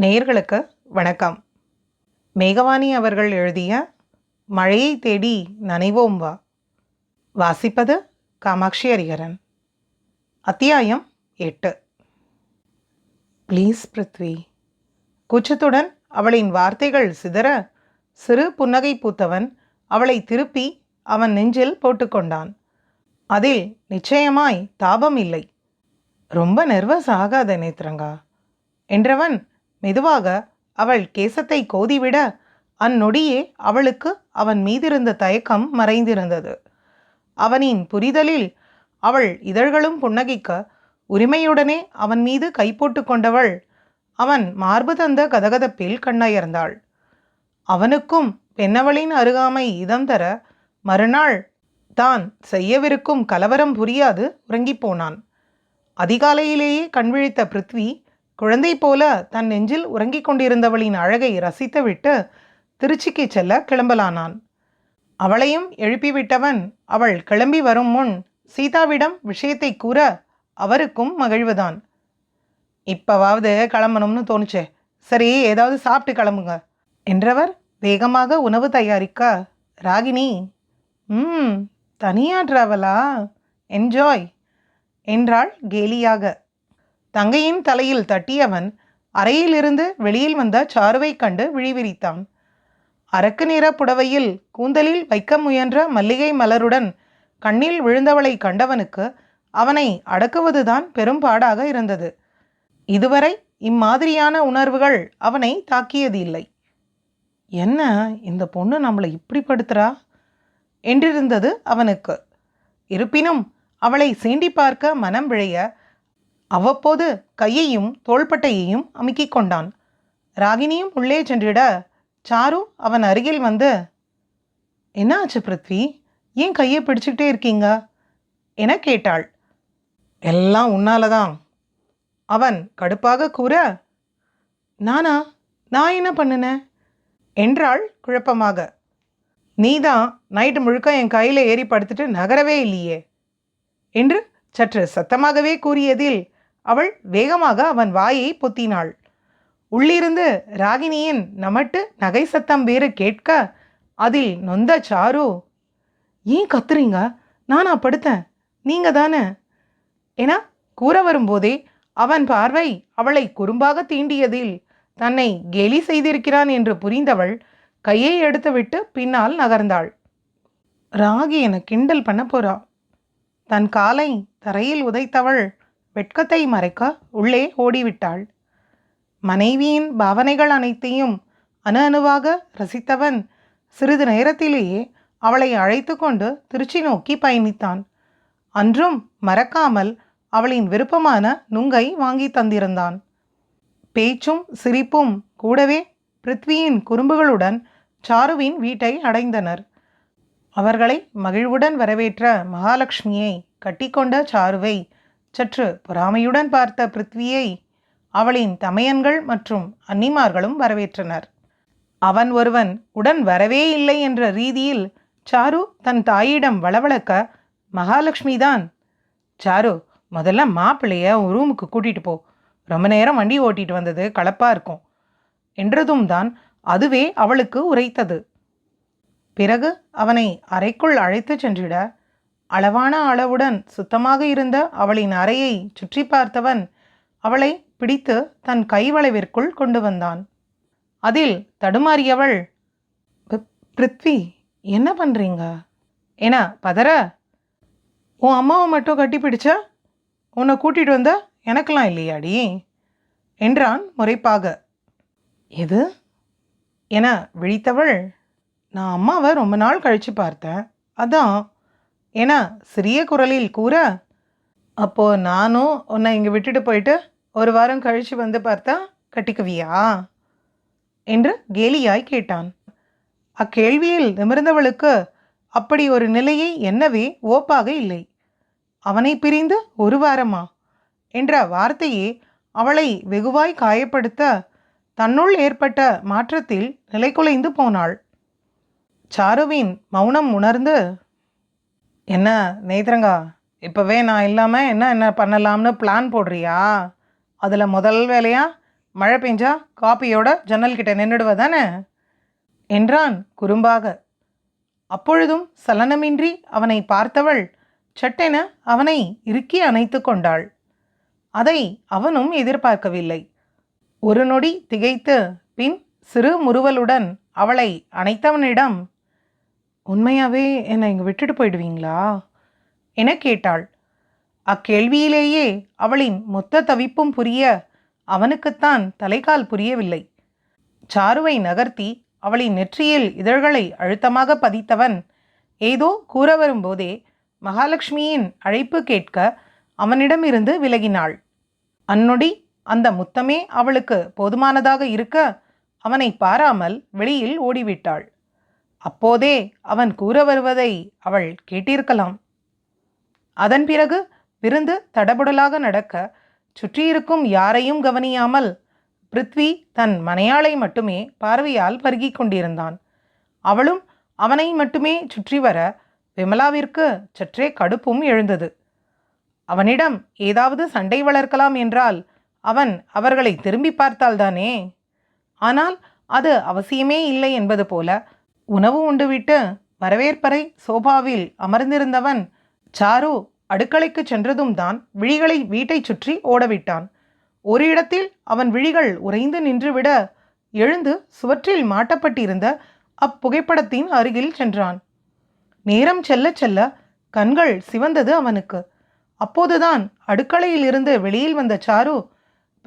நேயர்களுக்கு வணக்கம். மேகவாணி அவர்கள் எழுதிய மழையை தேடி நனைவோம் வா வாசிப்பது காமாட்சி அரிகரன். அத்தியாயம் எட்டு. ப்ளீஸ் பிருத்வி. கூச்சத்துடன் அவளின் வார்த்தைகள் சிதற சிறு புன்னகை பூத்தவன் அவளை திருப்பி அவன் நெஞ்சில் போட்டுக்கொண்டான். அதில் நிச்சயமாய் தாபம் இல்லை. ரொம்ப நெர்வஸ் ஆகாத நேத்ரங்கா என்றவன் மெதுவாக அவள் கேசத்தை கோதிவிட அந்நொடியே அவளுக்கு அவன் மீதிருந்த தயக்கம் மறைந்திருந்தது. அவனின் புரிதலில் அவள் இதழ்களும் புன்னகிக்க உரிமையுடனே அவன் மீது கை போட்டு கொண்டவள் அவன் மார்பு தந்த கதகதப்பில் கண்ணயர்ந்தாள். அவனுக்கும் பெண்ணவளின் அருகாமை இதம் தர மறுநாள் தான் செய்யவிருக்கும் கலவரம் புரியாது உறங்கிப் போனான். அதிகாலையிலேயே கண்விழித்த பிருத்வி குழந்தை போல தன் நெஞ்சில் உறங்கிக் கொண்டிருந்தவளின் அழகை ரசித்துவிட்டு திருச்சிக்கு செல்ல கிளம்பலானான். அவளையும் எழுப்பிவிட்டவன் அவள் கிளம்பி வரும் முன் சீதாவிடம் விஷயத்தை கூற அவருக்கும் மகிழ்வுதான். இப்பவாவது கிளம்பணும்னு தோணுச்சே. சரி ஏதாவது சாப்பிட்டு கிளம்புங்க என்றவர் வேகமாக உணவு தயாரிக்க ராகினி ம் தனியா ட்ராவலா என்ஜாய் என்றாள் கேலியாக. தங்கையின் தலையில் தட்டியவன் அறையிலிருந்து வெளியில் வந்த சாருவைக் கண்டு விழிவிரித்தான். அரக்கு நிற புடவையில் கூந்தலில் வைக்க முயன்ற மல்லிகை மலருடன் கண்ணில் விழுந்தவளை கண்டவனுக்கு அவனை அடக்குவதுதான் பெரும்பாடாக இருந்தது. இதுவரை இம்மாதிரியான உணர்வுகள் அவனை தாக்கியது இல்லை என்ன இந்த பொண்ணு நம்மளை இப்படி படுத்துறா என்றிருந்தது அவனுக்கு. இருப்பினும் அவளை சீண்டி பார்க்க மனம் விழைய அவ்வப்போது கையையும் தோள்பட்டையையும் அமுக்கிக் கொண்டான். ராகினியும் உள்ளே சென்றிட சாரு அவன் அருகில் வந்து என்ன ஆச்சு பிருத்வி? ஏன் கையை பிடிச்சிக்கிட்டே இருக்கீங்க? என கேட்டாள். எல்லாம் உன்னால தான் அவன் கடுப்பாக கூற நானா? நான் என்ன பண்ணுனேன் என்றாள் குழப்பமாக. நீதான் நைட்டு முழுக்க என் கையில் ஏறி படுத்துட்டு நகரவே இல்லையே என்று சற்று சத்தமாகவே கூறியதில் அவள் வேகமாக அவன் வாயை பொத்தினாள். உள்ளிருந்து ராகினியின் நமட்டு நகை சத்தம் வேறு கேட்க அதில் நொந்த சாரு ஏன் கத்துறீங்க? நானா படுத்தேன். நீங்க தானே? என கூற வரும்போதே அவன் பார்வை அவளை குறும்பாக தீண்டியதில் தன்னை கேலி செய்திருக்கிறான் என்று புரிந்தவள் கையை எடுத்துவிட்டு பின்னால் நகர்ந்தாள். ராகி என கிண்டல் பண்ண போறா? தன் காலை தரையில் உதைத்தவள் வெட்கத்தை மறைக்க உள்ளே ஓடிவிட்டாள். மனைவியின் பாவனைகள் அனைத்தையும் அணு அணுவாக ரசித்தவன் சிறிது நேரத்திலேயே அவளை அழைத்து கொண்டு திருச்சி நோக்கி பயணித்தான். அன்றும் மறக்காமல் அவளின் விருப்பமான நுங்கை வாங்கி தந்திருந்தான். பேச்சும் சிரிப்பும் கூடவே பிருத்வியின் குறும்புகளுடன் சாருவின் வீட்டை அடைந்தனர். அவர்களை மகிழ்வுடன் வரவேற்ற மகாலட்சுமியை கட்டிக்கொண்ட சாருவை சற்று பொறாமையுடன் பார்த்த பிருத்வியை அவளின் தமையன்கள் மற்றும் அன்னிமார்களும் வரவேற்றனர். அவன் ஒருவன் உடன் வரவே இல்லை என்ற ரீதியில் சாரு தன் தாயிடம் வளவளக்க மகாலட்சுமி தான் சாரு முதல்ல மாப்பிள்ளைய ரூமுக்கு கூட்டிட்டு போ. ரொம்ப நேரம் வண்டி ஓட்டிட்டு வந்தது களப்பாக இருக்கும். என்றதும் தான் அதுவே அவளுக்கு உரைத்தது. பிறகு அவனை அறைக்குள் அழைத்துச் சென்றிட அளவான அளவுடன் சுத்தமாக இருந்த அவளின் அறையை சுற்றி பார்த்தவன் அவளை பிடித்து தன் கைவளைவிற்குள் கொண்டு வந்தான். அதில் தடுமாறியவள் பிருத்வி என்ன பண்ணுறீங்க என பதற உன் அம்மாவை மட்டும் கட்டி பிடிச்சா? உன்னை கூட்டிகிட்டு வந்த எனக்கெல்லாம் இல்லையாடி? என்றான் முறைப்பாக. எது? என விழித்தவள் நான் அம்மாவை ரொம்ப நாள் கழித்து பார்த்தேன். அதான் ஏன்னா சிறிய குரலில் கூற அப்போது நானும் உன்னை இங்கே விட்டுட்டு போயிட்டு ஒரு வாரம் கழித்து வந்து பார்த்தா கட்டிக்குவியா? என்று கேலியாய் கேட்டான். அக்கேள்வியில் நிமிர்ந்தவளுக்கு அப்படி ஒரு நிலையை என்னவே ஓப்பாக இல்லை. அவனை பிரிந்து ஒரு வாரமா? என்ற வார்த்தையே அவளை வெகுவாய் காயப்படுத்த தன்னுள் ஏற்பட்ட மாற்றத்தில் நிலைகுலைந்து போனாள். சாருவின் மௌனம் உணர்ந்து என்ன நேத்ரங்கா இப்போவே நான் இல்லாமல் என்ன என்ன பண்ணலாம்னு பிளான் போடுறியா? அதில் முதல் வேலையா மழை பெஞ்சா காப்பியோட ஜன்னல் கிட்ட நின்றுடுவ தானே? என்றான் குறும்பாக. அப்பொழுதும் சலனமின்றி அவனை பார்த்தவள் சட்டென அவனை இறுக்கி அணைத்து கொண்டாள். அதை அவனும் எதிர்பார்க்கவில்லை. ஒரு நொடி திகைத்து பின் சிறு முறுவலுடன் அவளை அணைத்தவனிடம் உண்மையாகவே என்னை இங்கே விட்டுட்டு போயிடுவீங்களா? என கேட்டாள். அக்கேள்வியிலேயே அவளின் மொத்த தவிப்பும் புரிய அவனுக்குத்தான் தலைகால் புரியவில்லை. சாருவை நகர்த்தி அவளின் நெற்றியில் இதழ்களை அழுத்தமாக பதித்தவன் ஏதோ கூற வரும்போதே மகாலட்சுமியின் அழைப்பு கேட்க அவனிடமிருந்து விலகினாள். அந்நொடி அந்த முத்தமே அவளுக்கு போதுமானதாக இருக்க அவனை பாராமல் வெளியில் ஓடிவிட்டாள். அப்போதே அவன் கூற வருவதை அவள் கேட்டிருக்கலாம். அதன் பிறகு விருந்து தடபுடலாக நடக்க சுற்றியிருக்கும் யாரையும் கவனியாமல் பிருத்வி தன் மனையாளை மட்டுமே பார்வையால் பருகி கொண்டிருந்தான். அவளும் அவனை மட்டுமே சுற்றி வர விமலாவிற்கு சற்றே கடுப்பும் எழுந்தது. அவனிடம் ஏதாவது சண்டை வளர்க்கலாம் என்றால் அவன் அவர்களை திரும்பி பார்த்தால்தானே? ஆனால் அது அவசியமே இல்லை என்பது போல உணவு உண்டுவிட்டு வரவேற்பறை சோபாவில் அமர்ந்திருந்தவன் சாரு அடுக்களைக்கு சென்றதும் தான் விழிகளை வீட்டைச் சுற்றி ஓடவிட்டான். ஒரு இடத்தில் அவன் விழிகள் உறைந்து நின்றுவிட எழுந்து சுவற்றில் மாட்டப்பட்டிருந்த அப்புகைப்படத்தின் அருகில் சென்றான். நேரம் செல்ல செல்ல கண்கள் சிவந்தது அவனுக்கு. அப்போதுதான் அடுக்களையிலிருந்து வெளியில் வந்த சாரு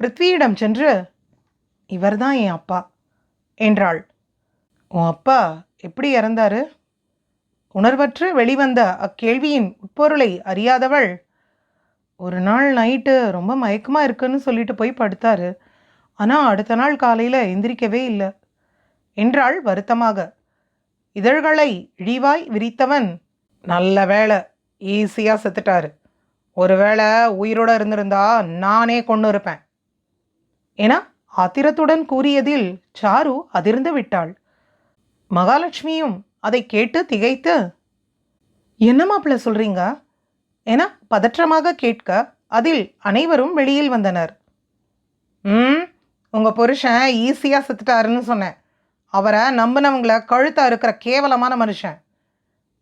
பிருத்வியிடம் சென்று இவர்தான் என் அப்பா என்றாள். உன் அப்பா எப்படி இறந்தாரு? உணர்வற்று வெளிவந்த அக்கேள்வியின் உட்பொருளை அறியாதவள் ஒரு நாள் நைட்டு ரொம்ப மயக்கமாக இருக்குன்னு சொல்லிட்டு போய் படுத்தாரு. ஆனால் அடுத்த நாள் காலையில் எந்திரிக்கவே இல்லை. என்றாள் வருத்தமாக. இதழ்களை இழிவாய் விரித்தவன் நல்ல வேலை ஈஸியாக செத்துட்டாரு. ஒருவேளை உயிரோட இருந்திருந்தா நானே கொண்டு இருப்பேன். என ஆத்திரத்துடன் கூறியதில் சாரு அதிர்ந்து விட்டாள். மகாலட்சுமியும் அதை கேட்டு திகைத்து என்ன மாப்பிள்ள சொல்கிறீங்க என பதற்றமாக கேட்க அதில் அனைவரும் வெளியில் வந்தனர். ம் உங்கள் புருஷன் ஈஸியாக செத்துட்டாருன்னு சொன்னேன். அவரை நம்பினவங்கள கழுத்தா இருக்கிற கேவலமான மனுஷன்.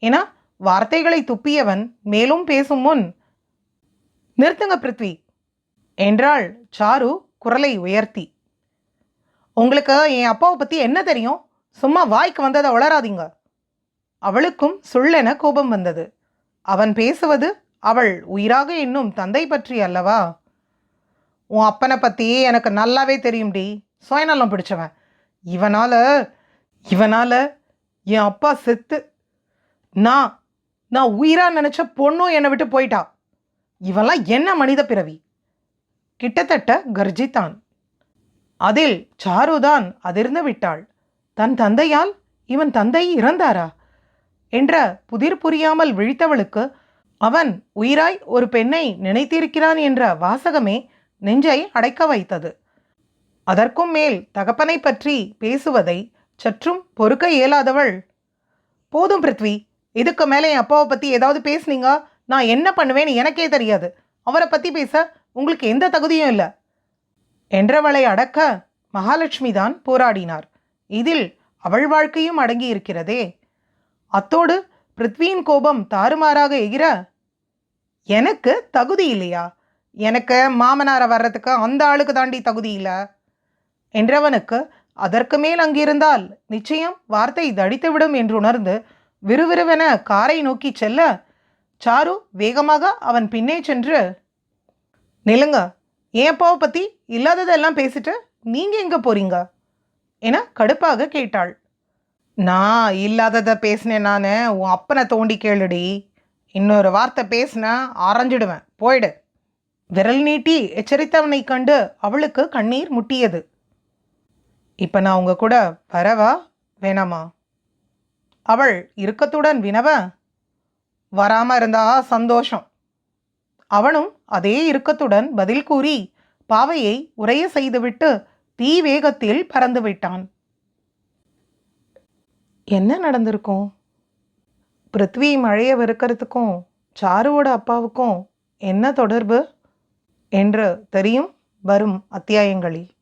ஏன்னா வார்த்தைகளை துப்பியவன் மேலும் பேசும் முன் நிறுத்துங்க பிருத்வி. என்றாள் சாரு குரலை உயர்த்தி. உங்களுக்கு என் அப்பாவை பற்றி என்ன தெரியும்? சும்மா வாய்க்கு வந்ததை உளராதீங்க அவளுக்கும் சுள்ளென கோபம் வந்தது. அவன் பேசுவது அவள் உயிராக இன்னும் தந்தை பற்றி அல்லவா? உன் அப்பனை பற்றி எனக்கு நல்லாவே தெரியும்டி சுயநலம் பிடிச்சவன். இவனால் இவனால் என் அப்பா செத்து. நான் நான் உயிரா நினச்ச பொண்ணும் என்னை விட்டு போயிட்டா. இவன்லாம் என்ன மனித பிறவி? கிட்டத்தட்ட கர்ஜித்தான் அதில் சாருதான் அதிர்ந்து விட்டாள். தன் தந்தையால் இவன் தந்தை இறந்தாரா? என்ற புதிர் புரியாமல் விழித்தவளுக்கு அவன் உயிராய் ஒரு பெண்ணை நினைத்திருக்கிறான் என்ற வாசகமே நெஞ்சை அடைக்க வைத்தது. அதற்கும் மேல் தகப்பனை பற்றி பேசுவதை சற்றும் பொறுக்க இயலாதவள் போதும் பிருத்வி இதுக்கு மேலே என் அப்பாவை பற்றி ஏதாவது பேசுனீங்க? நான் என்ன பண்ணுவேன்னு எனக்கே தெரியாது. அவரை பற்றி பேச உங்களுக்கு எந்த தகுதியும் இல்லை. என்றவளை அடக்க மகாலட்சுமி தான் போராடினார். இதில் அவள் வாழ்க்கையும் அடங்கி இருக்கிறதே அத்தோடு பிருத்வியின் கோபம் தாறுமாறாக எகிற எனக்கு தகுதி இல்லையா? எனக்கு மாமனாரை வர்றதுக்கு அந்த ஆளுக்கு தாண்டி தகுதி இல்லை? என்றவனுக்கு அதற்கு மேல் அங்கிருந்தால் நிச்சயம் வார்த்தை தடித்துவிடும் என்று உணர்ந்து விறுவிறுவென காரை நோக்கி செல்ல சாரு வேகமாக அவன் பின்னே சென்று நிலுங்க என் அப்பாவை பற்றி இல்லாததெல்லாம் பேசிட்டு நீங்கள் எங்கே போறீங்க? என கடுப்பாக கேட்டாள். நான் இல்லாததை பேசினேன் நான். உன் அப்பனை தோண்டி கேளுடி. இன்னொரு வார்த்தை பேசினா அரைஞ்சிடுவேன். போயிடு. விரல் நீட்டி எச்சரித்தவனை கண்டு அவளுக்கு கண்ணீர் முட்டியது. இப்போ நான் உங்க கூட வரவா? வேணாமா? அவள் இறுக்கத்துடன் வினவ வராம இருந்தா சந்தோஷம். அவனும் அதே இறுக்கத்துடன் பதில் கூறி பாவையை உரைய செய்துவிட்டு தீ வேகத்தில் பறந்துவிட்டான் என்ன நடந்திருக்கும்? பிருத்வி மழையை வெறுக்கிறதுக்கும் சாருவோட அப்பாவுக்கும் என்ன தொடர்பு? என்று தெரியும் வரும் அத்தியாயங்களில்.